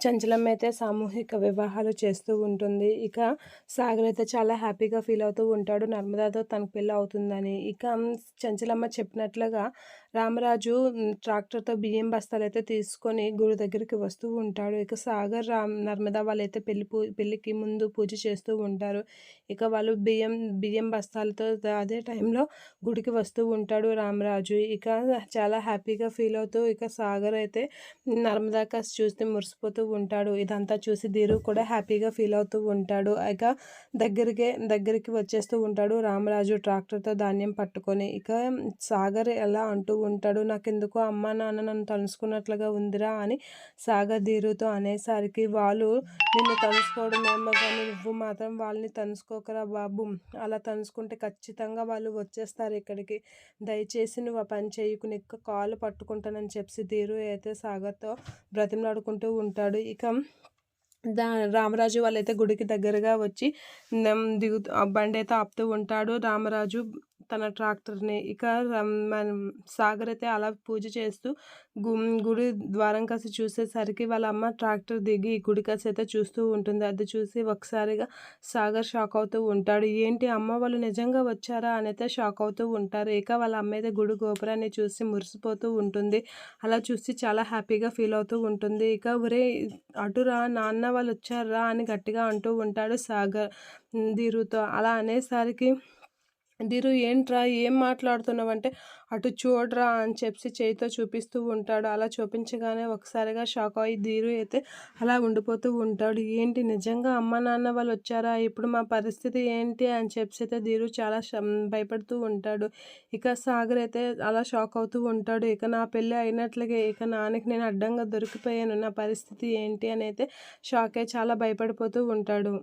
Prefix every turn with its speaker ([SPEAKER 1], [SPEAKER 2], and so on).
[SPEAKER 1] చంచలమ్మ అయితే సామూహిక వివాహాలు చేస్తూ ఉంటుంది. ఇక సాగర్ అయితే చాలా హ్యాపీగా ఫీల్ అవుతూ ఉంటాడు. నర్మదాతో తనకు పెళ్ళి అవుతుందని. ఇక చంచలమ్మ చెప్పినట్లుగా రామరాజు ట్రాక్టర్తో బియ్యం బస్తాలు అయితే తీసుకొని గుడి దగ్గరికి వస్తూ ఉంటాడు. ఇక సాగర్ రామ్ నర్మదా వాళ్ళైతే పెళ్ళి పూ పెళ్ళికి ముందు పూజ చేస్తూ ఉంటారు. ఇక వాళ్ళు బియ్యం బియ్యం బస్తాలతో అదే టైంలో గుడికి వస్తూ ఉంటాడు రామరాజు. ఇక చాలా హ్యాపీగా ఫీల్ అవుతూ ఇక సాగర్ అయితే నర్మదా కాస్త చూస్తే మురిసిపోతూ ఉంటాడు. ఇదంతా చూసి ధీరు కూడా హ్యాపీగా ఫీల్ అవుతూ ఉంటాడు. ఇక దగ్గరికే దగ్గరికి వచ్చేస్తూ ఉంటాడు రామరాజు ట్రాక్టర్తో ధాన్యం పట్టుకొని. ఇక సాగర్ ఎలా అంటూ ఉంటాడు. నాకెందుకో అమ్మ నాన్న నన్ను తలుసుకున్నట్లుగా ఉందిరా అని సాగర్ అనేసరికి వాళ్ళు నిన్ను తలుసుకోవడం ఏమో కానీ నువ్వు మాత్రం వాళ్ళని తలుసుకోకరా బాబు. అలా తలుసుకుంటే ఖచ్చితంగా వాళ్ళు వచ్చేస్తారు ఇక్కడికి. దయచేసి నువ్వు ఆ పని చేయకు. నీకు కాలు పట్టుకుంటానని చెప్పి ధీరు అయితే సాగర్తో బ్రతిమలాడుకుంటూ ఉంటాడు. ఇక దా రామరాజు వాళ్ళైతే గుడికి దగ్గరగా వచ్చి దిగు బండి అయితే ఆపుతూ ఉంటాడు. రామరాజు తన ట్రాక్టర్ని ఇక సాగర్ అయితే అలా పూజ చేస్తూ గుడి ద్వారం కాసి చూసేసరికి వాళ్ళ అమ్మ ట్రాక్టర్ దిగి గుడి కాసి అయితే చూస్తూ ఉంటుంది. అది చూసి ఒకసారిగా సాగర్ షాక్ అవుతూ ఉంటాడు. ఏంటి అమ్మ వాళ్ళు నిజంగా వచ్చారా? అని అయితే షాక్ అవుతూ ఉంటారు. ఇక వాళ్ళ అమ్మ అయితే గుడి గోపురాన్ని చూసి మురిసిపోతూ ఉంటుంది. అలా చూసి చాలా హ్యాపీగా ఫీల్ అవుతూ ఉంటుంది. ఇక ఒరే అటురా నాన్న వాళ్ళు వచ్చారా? అని గట్టిగా అంటూ ఉంటాడు సాగర్ ధీరుతో అలా అనేసరికి ధీరు ఏంట్రా ఏం మాట్లాడుతున్నావంటే అటు చూడరా అని చెప్పి చేయితో చూపిస్తూ ఉంటాడు. అలా చూపించగానే ఒకసారిగా షాక్ అయ్యి ధీరు అయితే అలా ఉండిపోతూ ఉంటాడు. ఏంటి నిజంగా అమ్మ నాన్న వాళ్ళు వచ్చారా? ఇప్పుడు మా పరిస్థితి ఏంటి? అని చెప్పి అయితే ధీరు చాలా భయపడుతూ ఉంటాడు. ఇక సాగర్ అయితే అలా షాక్ అవుతూ ఉంటాడు. ఇక నా పెళ్ళి అయినట్లుగా ఇక నాన్నకి నేను అడ్డంగా దొరికిపోయాను. నా పరిస్థితి ఏంటి? అని అయితే షాక్ చాలా భయపడిపోతూ ఉంటాడు.